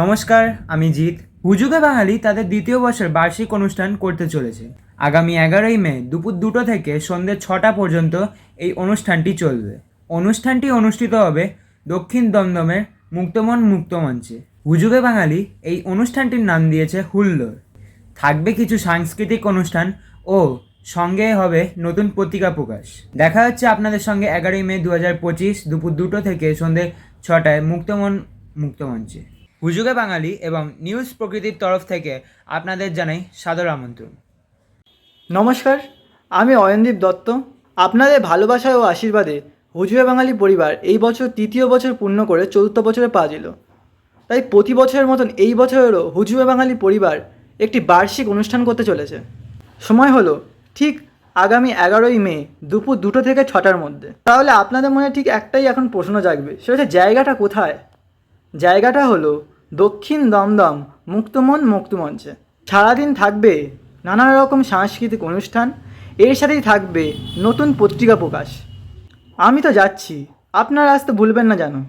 নমস্কার, আমি জিৎ। হুজুগে বাঙালি তাদের দ্বিতীয় বছর বার্ষিক অনুষ্ঠান করতে চলেছে। আগামী এগারোই মে দুপুর দুটো থেকে সন্ধ্যে ছটা পর্যন্ত এই অনুষ্ঠানটি চলবে। অনুষ্ঠানটি অনুষ্ঠিত হবে দক্ষিণ দমদমের মুক্তমন মুক্তমঞ্চে। হুজুগে বাঙালি এই অনুষ্ঠানটির নাম দিয়েছে হুল্লোড়। থাকবে কিছু সাংস্কৃতিক অনুষ্ঠান ও সঙ্গে হবে নতুন পত্রিকা প্রকাশ। দেখা হচ্ছে আপনাদের সঙ্গে এগারোই মে দু হাজার পঁচিশ দুপুর দুটো থেকে সন্ধ্যে ছটায় মুক্তমন মুক্তমঞ্চে। হুজুগে বাঙালি এবং নিউজ প্রকৃতির তরফ থেকে আপনাদের জানাই সাদর আমন্ত্রণ। নমস্কার, আমি অয়নদীপ দত্ত। আপনাদের ভালোবাসা ও আশীর্বাদে হুজুরে বাঙালি পরিবার এই বছর তৃতীয় বছর পূর্ণ করে চতুর্থ বছরে পা দিল। তাই প্রতি বছরের মতন এই বছরেরও হুজুরে বাঙালি পরিবার একটি বার্ষিক অনুষ্ঠান করতে চলেছে। সময় হলো ঠিক আগামী এগারোই মে দুপুর দুটো থেকে ছটার মধ্যে। তাহলে আপনাদের মনে ঠিক একটাই এখন প্রশ্ন জাগবে, সেটা হচ্ছে জায়গাটা কোথায়? জায়গাটা হলো দক্ষিণ দমদম মুক্তমন মুক্তমঞ্চে। সারাদিন থাকবে নানা রকম সাংস্কৃতিক অনুষ্ঠান, এর সাথেই থাকবে নতুন পত্রিকা প্রকাশ। আমি তো যাচ্ছি, আপনারা আসতে ভুলবেন না জানো।